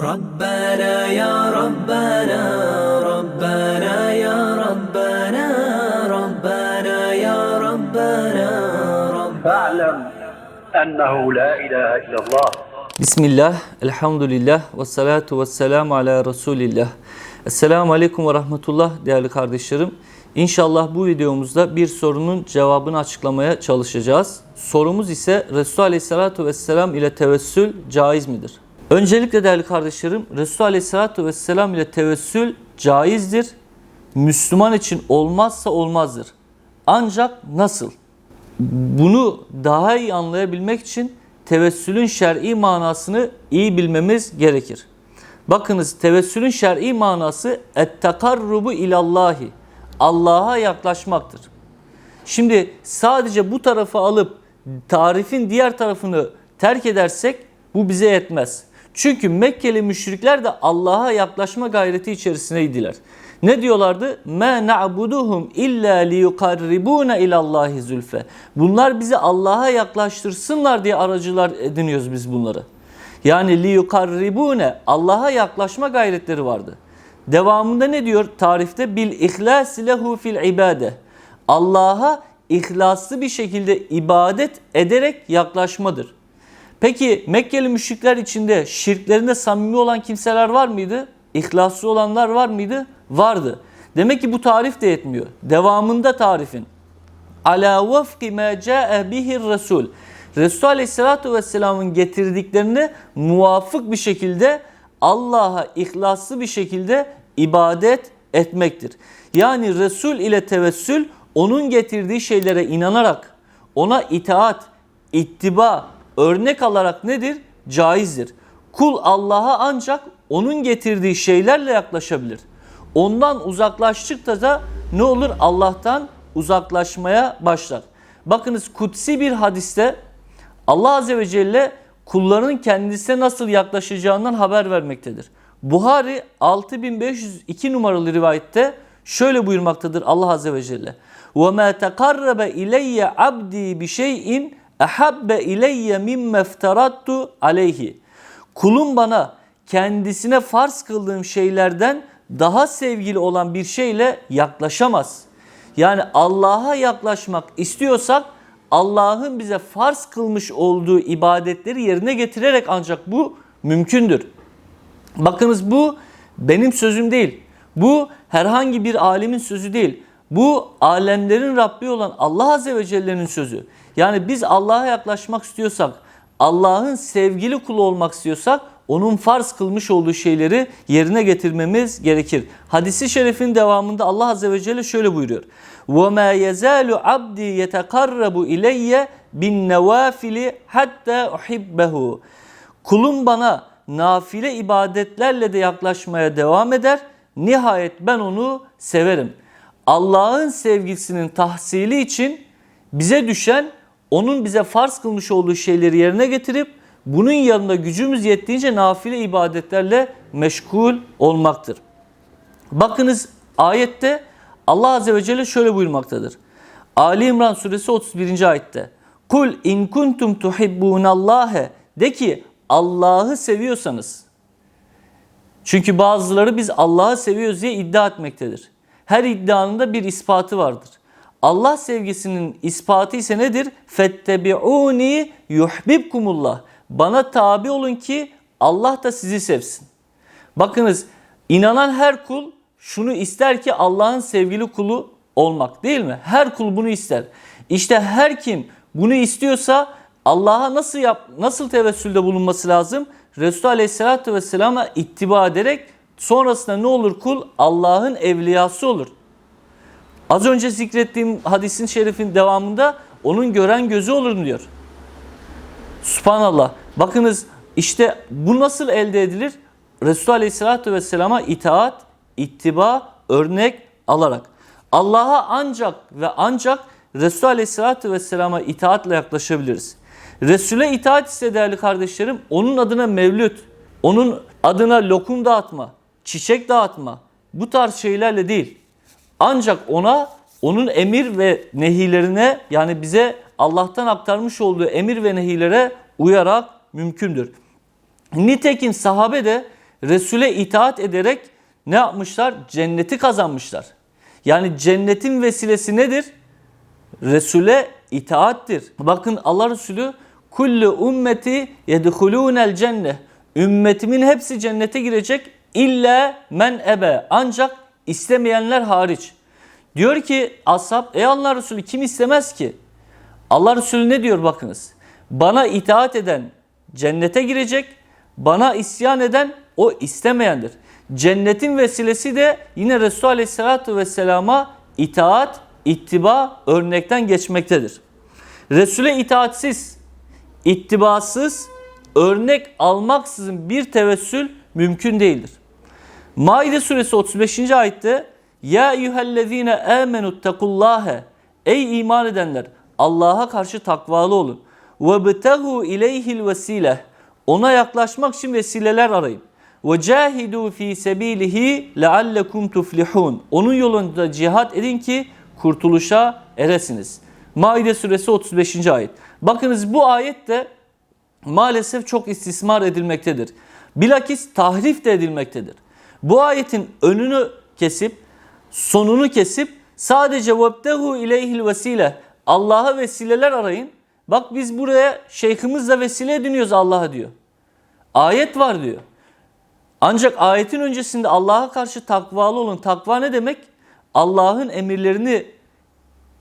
ربنا يا ربنا ربنا يا ربنا ربنا يا ربنا رب فاعلم أنه لا إله إلا الله Bismillah, elhamdülillah, ve salatu ve selamu ala Resulillah. Esselamu Aleyküm ve Rahmetullah değerli kardeşlerim. İnşallah bu videomuzda bir sorunun cevabını açıklamaya çalışacağız. Sorumuz ise Resulü Aleyhisselatü Vesselam ile tevessül caiz midir? Öncelikle değerli kardeşlerim, Resulü Aleyhisselatü Vesselam ile tevessül caizdir. Müslüman için olmazsa olmazdır. Ancak nasıl? Bunu daha iyi anlayabilmek için tevessülün şer'i manasını iyi bilmemiz gerekir. Bakınız tevessülün şer'i manası et-takarrubu ilallahi. Allah'a yaklaşmaktır. Şimdi sadece bu tarafı alıp tarifin diğer tarafını terk edersek bu bize yetmez. Çünkü Mekkeli müşrikler de Allah'a yaklaşma gayreti içerisindeydiler. Ne diyorlardı? "Ma na'buduhum illa liyukarribuna ilallahi zulfe." Bunlar bizi Allah'a yaklaştırsınlar diye aracılar ediniyoruz biz bunları. Yani liyukarribune Allah'a yaklaşma gayretleri vardı. Devamında ne diyor tarifte? Bil ihlas lehu fil ibade. Allah'a ihlaslı bir şekilde ibadet ederek yaklaşmadır. Peki Mekkeli müşrikler içinde şirklerinde samimi olan kimseler var mıydı? İhlaslı olanlar var mıydı? Vardı. Demek ki bu tarif de yetmiyor. Devamında tarifin. Ala vafki ma ca'e bihir Resul. Resul Aleyhisselatü Vesselam'ın getirdiklerine muvafık bir şekilde Allah'a ihlaslı bir şekilde ibadet etmektir. Yani Resul ile tevessül onun getirdiği şeylere inanarak ona itaat, ittiba, örnek alarak nedir? Caizdir. Kul Allah'a ancak onun getirdiği şeylerle yaklaşabilir. Ondan uzaklaştıkça da ne olur? Allah'tan uzaklaşmaya başlar. Bakınız kutsi bir hadiste Allah Azze ve Celle kullarının kendisine nasıl yaklaşacağından haber vermektedir. Buhari 6502 numaralı rivayette şöyle buyurmaktadır Allah Azze ve Celle. وَمَا تَقَرَّبَ اِلَيَّ عَبْدِي بِشَيْءٍ Ehabbe ileyye mimme eftarattu aleyhi. Kulum bana kendisine farz kıldığım şeylerden daha sevgili olan bir şeyle yaklaşamaz. Yani Allah'a yaklaşmak istiyorsak Allah'ın bize farz kılmış olduğu ibadetleri yerine getirerek ancak bu mümkündür. Bakınız bu benim sözüm değil. Bu herhangi bir alimin sözü değil. Bu alemlerin Rabbi olan Allah Azze ve Celle'nin sözü. Yani biz Allah'a yaklaşmak istiyorsak, Allah'ın sevgili kulu olmak istiyorsak onun farz kılmış olduğu şeyleri yerine getirmemiz gerekir. Hadisi şerifin devamında Allah Azze ve Celle şöyle buyuruyor. وَمَا يَزَالُ عَبْدِي يَتَقَرَّبُ اِلَيَّ بِالنَّوَافِلِ حَتَّى اُحِبَّهُ Kulum bana nafile ibadetlerle de yaklaşmaya devam eder. Nihayet ben onu severim. Allah'ın sevgisinin tahsili için bize düşen onun bize farz kılmış olduğu şeyleri yerine getirip bunun yanında gücümüz yettiğince nafile ibadetlerle meşgul olmaktır. Bakınız ayette Allah Azze ve Celle şöyle buyurmaktadır. Ali İmran suresi 31. ayette. Kul in kuntum tuhibbunallâhe de ki Allah'ı seviyorsanız. Çünkü bazıları biz Allah'ı seviyoruz diye iddia etmektedir. Her iddianın da bir ispatı vardır. Allah sevgisinin ispatı ise nedir? Fettebi'uni yuhbibkumullah. Bana tabi olun ki Allah da sizi sevsin. Bakınız inanan her kul şunu ister ki Allah'ın sevgili kulu olmak değil mi? Her kul bunu ister. İşte her kim bunu istiyorsa Allah'a nasıl yap nasıl tevessülde bulunması lazım? Resulü Aleyhisselatü Vesselam'a ittiba ederek sonrasında ne olur kul? Allah'ın evliyası olur. Az önce zikrettiğim hadisin şerifin devamında onun gören gözü olur diyor. Subhanallah. Bakınız işte bu nasıl elde edilir? Resulü Aleyhisselatü Vesselam'a itaat, ittiba, örnek alarak. Allah'a ancak ve ancak Resulü Aleyhisselatü Vesselam'a itaatle yaklaşabiliriz. Resul'e itaat ise değerli kardeşlerim onun adına mevlüt, onun adına lokum dağıtma, çiçek dağıtma bu tarz şeylerle değil. Ancak ona onun emir ve nehilerine yani bize Allah'tan aktarmış olduğu emir ve nehilere uyarak mümkündür. Nitekim sahabe de Resul'e itaat ederek ne yapmışlar? Cenneti kazanmışlar. Yani cennetin vesilesi nedir? Resul'e itaattir. Bakın Allah Resulü kullu ümmeti yedhulûnel cenne. Ümmetimin hepsi cennete girecek illa men ebe. Ancak istemeyenler hariç. Diyor ki ashab ey Allah Resulü kim istemez ki? Allah Resulü ne diyor bakınız. Bana itaat eden cennete girecek. Bana isyan eden o istemeyendir. Cennetin vesilesi de yine Resulü Aleyhisselatü Vesselam'a itaat, ittiba örnekten geçmektedir. Resul'e itaatsiz, ittibasız, örnek almaksızın bir tevessül mümkün değildir. Maide suresi 35. ayette Ya eyyühellezine amenu tekullâhe Ey iman edenler Allah'a karşı takvalı olun. Ve betagu ileyhil vesile Ona yaklaşmak için vesileler arayın. Ve cahidu fi sebilihi leallekum tuflihun. Onun yolunda cihat edin ki kurtuluşa eresiniz. Maide suresi 35. ayet. Bakınız bu ayette maalesef çok istismar edilmektedir. Bilakis tahrif de edilmektedir. Bu ayetin önünü kesip sonunu kesip sadece vebtehu ileyhil vesile Allah'a vesileler arayın. Bak biz buraya şeyhimizle vesile ediniyoruz Allah'a diyor. Ayet var diyor. Ancak ayetin öncesinde Allah'a karşı takvalı olun. Takva ne demek? Allah'ın emirlerini,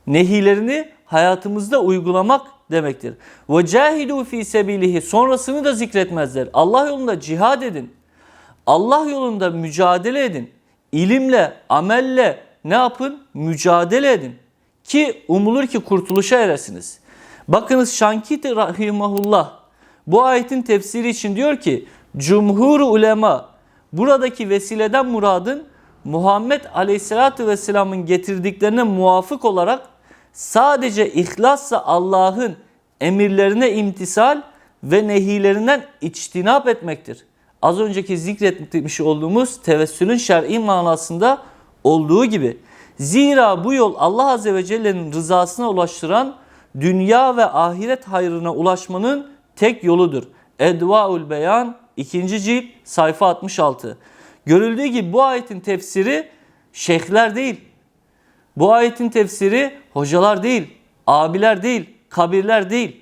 nehilerini hayatımızda uygulamak demektir. Ve cahidu fi sebilihi sonrasını da zikretmezler. Allah yolunda cihad edin. Allah yolunda mücadele edin. İlimle, amelle ne yapın? Mücadele edin. Ki umulur ki kurtuluşa eresiniz. Bakınız Şankiti Rahimahullah bu ayetin tefsiri için diyor ki Cumhur ulema buradaki vesileden muradın Muhammed Aleyhisselatü Vesselam'ın getirdiklerine muvafık olarak sadece ihlasla Allah'ın emirlerine imtisal ve nehilerinden içtinap etmektir. Az önceki zikretmiş olduğumuz tevessülün şer'i manasında olduğu gibi. Zira bu yol Allah Azze ve Celle'nin rızasına ulaştıran dünya ve ahiret hayrına ulaşmanın tek yoludur. Edvaul Beyan 2. cilt sayfa 66. Görüldüğü gibi bu ayetin tefsiri şeyhler değil. Bu ayetin tefsiri hocalar değil, abiler değil, kabirler değil.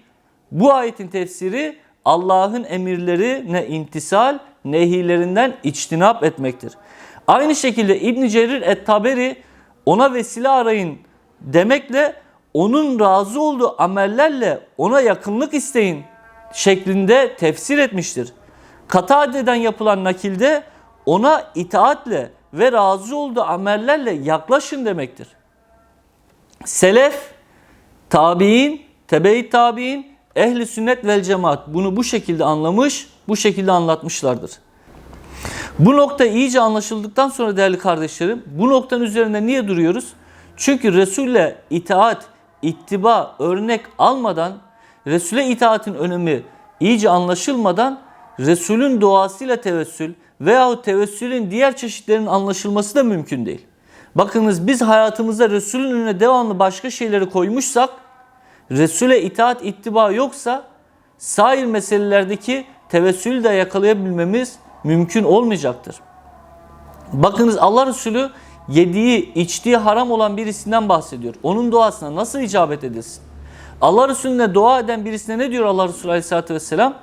Bu ayetin tefsiri Allah'ın emirlerine intisal, nehilerinden içtinap etmektir. Aynı şekilde İbn Cerir et-Taberi ona vesile arayın demekle onun razı olduğu amellerle ona yakınlık isteyin şeklinde tefsir etmiştir. Katade'den yapılan nakilde ona itaatle ve razı olduğu amellerle yaklaşın demektir. Selef, tabi'in, tebe-i tabi'in, ehli sünnet vel cemaat bunu bu şekilde anlamış, bu şekilde anlatmışlardır. Bu nokta iyice anlaşıldıktan sonra değerli kardeşlerim, bu noktanın üzerinde niye duruyoruz? Çünkü Resul'le itaat, ittiba, örnek almadan, Resul'e itaatin önemi iyice anlaşılmadan Resul'ün doğasıyla tevessül veyahut tevessülün diğer çeşitlerinin anlaşılması da mümkün değil. Bakınız biz hayatımızda Resul'ün önüne devamlı başka şeyleri koymuşsak, Resul'e itaat ittiba yoksa sair meselelerdeki tevessülü de yakalayabilmemiz mümkün olmayacaktır. Bakınız Allah Resulü yediği, içtiği haram olan birisinden bahsediyor. Onun duasına nasıl icabet edilsin? Allah Resulüne dua eden birisine ne diyor Allah Resulü Aleyhisselatü Vesselam?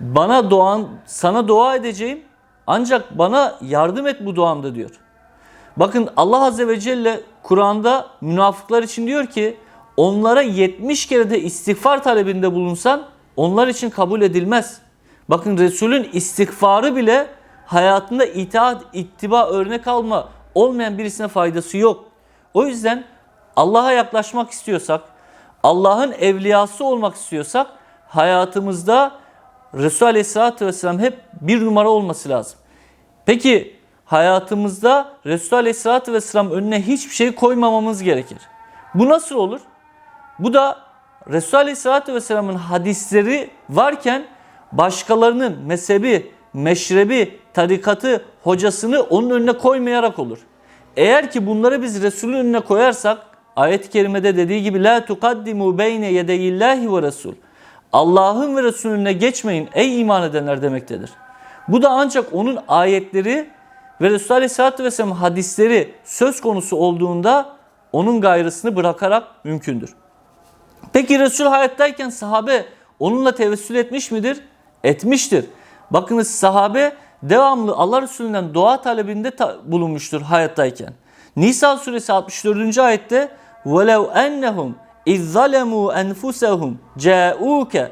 Bana doğan, sana dua edeceğim ancak bana yardım et bu duamda diyor. Bakın Allah Azze ve Celle Kur'an'da münafıklar için diyor ki onlara 70 kere de istiğfar talebinde bulunsan onlar için kabul edilmez. Bakın Resul'ün istiğfarı bile hayatında itaat, ittiba, örnek alma olmayan birisine faydası yok. O yüzden Allah'a yaklaşmak istiyorsak, Allah'ın evliyası olmak istiyorsak hayatımızda Resul Aleyhisselatü Vesselam hep bir numara olması lazım. Peki hayatımızda Resul Aleyhisselatü Vesselam önüne hiçbir şey koymamamız gerekir. Bu nasıl olur? Bu da Resul Aleyhisselatü Vesselam'ın hadisleri varken başkalarının mezhebi, meşrebi, tarikatı, hocasını onun önüne koymayarak olur. Eğer ki bunları biz Resul'ün önüne koyarsak ayet-i kerimede dediği gibi la tukaddimu beyne yedeyillahi ve Resul. Allah'ın ve Resulüne geçmeyin ey iman edenler demektedir. Bu da ancak onun ayetleri ve Resulullah Aleyhisselatü Vesselam hadisleri söz konusu olduğunda onun gayrısını bırakarak mümkündür. Peki Resul hayattayken sahabe onunla tevessül etmiş midir? Etmiştir. Bakınız sahabe devamlı Allah Resulü'nden dua talebinde ta- bulunmuştur hayattayken. Nisa suresi 64. ayette وَلَوْ اَنَّهُمْ اِذْ ظَلَمُوا اَنْفُسَهُمْ جَاءُوكَ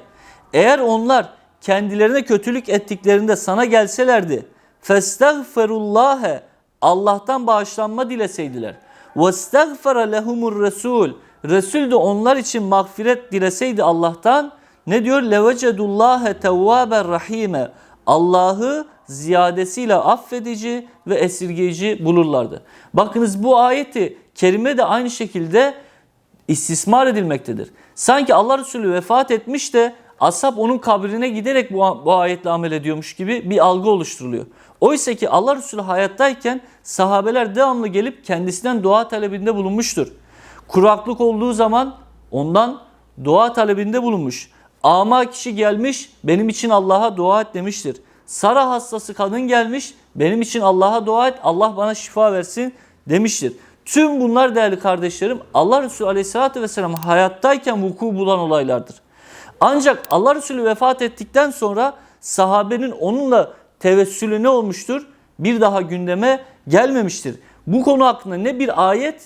Eğer onlar kendilerine kötülük ettiklerinde sana gelselerdi festagferullâhe Allah'tan bağışlanma dileseydiler. Vestagfere lehumur resul. Resul de onlar için mağfiret dileseydi Allah'tan ne diyor? Levecedullâhe tevvâben rahîme. Allah'ı ziyadesiyle affedici ve esirgeyici bulurlardı. Bakınız bu ayeti kerime de aynı şekilde istismar edilmektedir. Sanki Allah Resulü vefat etmiş de ashab onun kabrine giderek bu, bu ayetle amel ediyormuş gibi bir algı oluşturuluyor. Oysa ki Allah Resulü hayattayken sahabeler devamlı gelip kendisinden dua talebinde bulunmuştur. Kuraklık olduğu zaman ondan dua talebinde bulunmuş. Ama kişi gelmiş benim için Allah'a dua et demiştir. Sara hastası kadın gelmiş benim için Allah'a dua et Allah bana şifa versin demiştir. Tüm bunlar değerli kardeşlerim Allah Resulü Aleyhisselatü Vesselam hayattayken vuku bulan olaylardır. Ancak Allah Resulü vefat ettikten sonra sahabenin onunla tevessülü ne olmuştur? Bir daha gündeme gelmemiştir. Bu konu hakkında ne bir ayet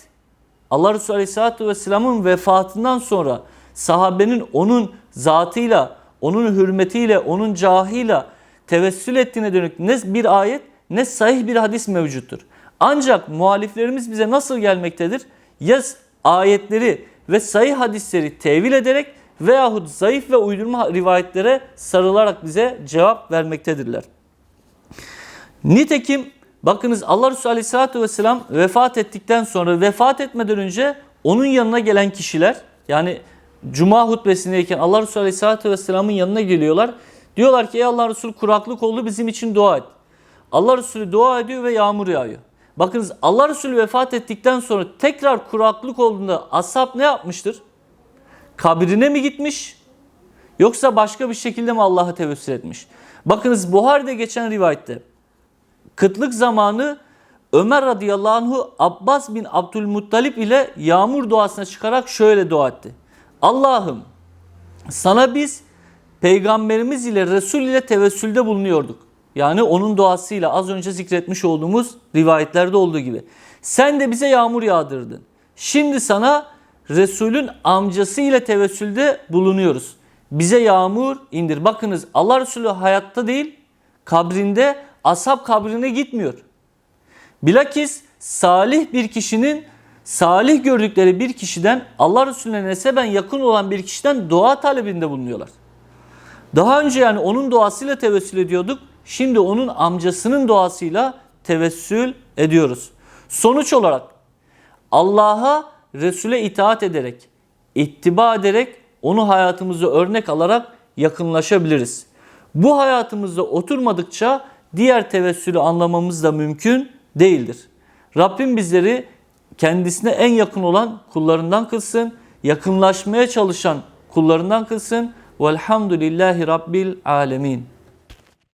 Allah Resulü Aleyhisselatü Vesselam'ın vefatından sonra sahabenin onun zatıyla, onun hürmetiyle, onun cahıyla tevessül ettiğine dönük ne bir ayet ne sahih bir hadis mevcuttur. Ancak muhaliflerimiz bize nasıl gelmektedir? Ya ayetleri ve sahih hadisleri tevil ederek veyahut zayıf ve uydurma rivayetlere sarılarak bize cevap vermektedirler. Nitekim bakınız Allah Resulü Aleyhisselatü Vesselam vefat ettikten sonra vefat etmeden önce onun yanına gelen kişiler yani Cuma hutbesindeyken Allah Resulü Aleyhisselatü Vesselam'ın yanına geliyorlar. Diyorlar ki ey Allah Resulü kuraklık oldu bizim için dua et. Allah Resulü dua ediyor ve yağmur yağıyor. Bakınız Allah Resulü vefat ettikten sonra tekrar kuraklık olduğunda ashab ne yapmıştır? Kabrine mi gitmiş? Yoksa başka bir şekilde mi Allah'a tevessül etmiş? Bakınız Buhari'de geçen rivayette kıtlık zamanı Ömer radıyallahu anhu Abbas bin Abdülmuttalip ile yağmur duasına çıkarak şöyle dua etti. Allah'ım sana biz peygamberimiz ile Resul ile tevessülde bulunuyorduk. Yani onun duasıyla az önce zikretmiş olduğumuz rivayetlerde olduğu gibi. Sen de bize yağmur yağdırdın. Şimdi sana Resulün amcası ile tevessülde bulunuyoruz. Bize yağmur indir. Bakınız Allah Resulü hayatta değil kabrinde ashab kabrine gitmiyor. Bilakis salih bir kişinin salih gördükleri bir kişiden Allah Resulüne neseben yakın olan bir kişiden dua talebinde bulunuyorlar. Daha önce yani onun duasıyla tevessül ediyorduk. Şimdi onun amcasının duasıyla tevessül ediyoruz. Sonuç olarak Allah'a Resul'e itaat ederek, ittiba ederek onu hayatımızda örnek alarak yakınlaşabiliriz. Bu hayatımızda oturmadıkça diğer tevessülü anlamamız da mümkün değildir. Rabbim bizleri kendisine en yakın olan kullarından kılsın, yakınlaşmaya çalışan kullarından kılsın. Velhamdülillahi Rabbil Alemin.